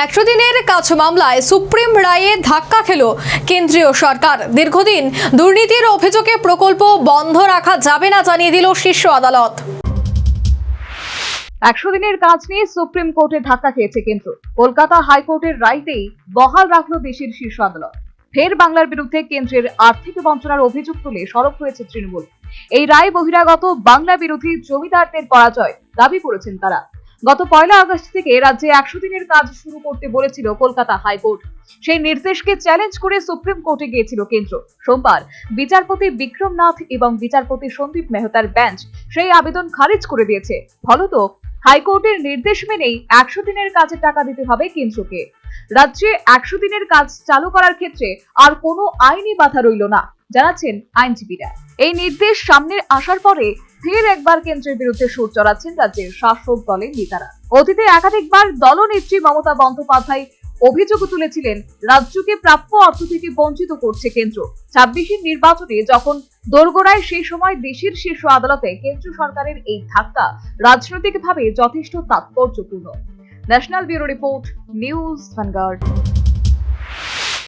একশো দিনের কাজ মামলায় সুপ্রিম রায়ে ধাক্কা খেল কেন্দ্রীয় সরকার। দীর্ঘদিন দুর্নীতির অভিযোগে প্রকল্প বন্ধ রাখা যাবে না জানিয়ে দিল শীর্ষ আদালত। একশো দিনের কাজ নিয়ে সুপ্রিম কোর্টে ধাক্কা খেয়েছে কেন্দ্র। কলকাতা হাইকোর্টের রায়তেই বহাল রাখল দেশের শীর্ষ আদালত। ফের বাংলার বিরুদ্ধে কেন্দ্রের আর্থিক বঞ্চনার অভিযোগ তুলে সরব হয়েছে তৃণমূল। এই রায় বহিরাগত বাংলা বিরোধী জমিদারদের পরাজয় দাবি করেছেন তারা। গত পয়লা আগস্ট থেকে রাজ্যে একশো দিনের কাজ শুরু করতে বলেছিল কলকাতা হাইকোর্ট। সেই নির্দেশকে চ্যালেঞ্জ করে সুপ্রিম কোর্টে গিয়েছিল কেন্দ্র। সোমবার বিচারপতি বিক্রম নাথ এবং বিচারপতি সন্দীপ মেহতার বেঞ্চ সেই আবেদন খারিজ করে দিয়েছে। ফলত হাইকোর্টের নির্দেশ মেনেই একশো দিনের কাজের টাকা দিতে হবে কেন্দ্রকে। রাজ্যে একশো দিনের কাজ চালু করার ক্ষেত্রে আর কোনো আইনি বাধা রইল না। জানাচ্ছেন আইনজীবীরা। এই নির্দেশ সামনে আসার পরে ফের একবার কেন্দ্রের বিরুদ্ধে সুর চড়াচ্ছেন রাজ্যের শাসক দলের নেতারা। অতীতে একাধিকবার দলনেত্রী মমতা বন্দ্যোপাধ্যায় অভিযোগ তুলেছিলেন, রাজ্যকে প্রাপ্য অর্থ থেকে বঞ্চিত করছে কেন্দ্র। ছাব্বিশের নির্বাচনে যখন দোরগোড়ায় সেই সময় দেশের শীর্ষ আদালতে কেন্দ্র সরকারের এই ধাক্কা রাজনৈতিকভাবে যথেষ্ট তাৎপর্যপূর্ণ। National bureau report, news vanguard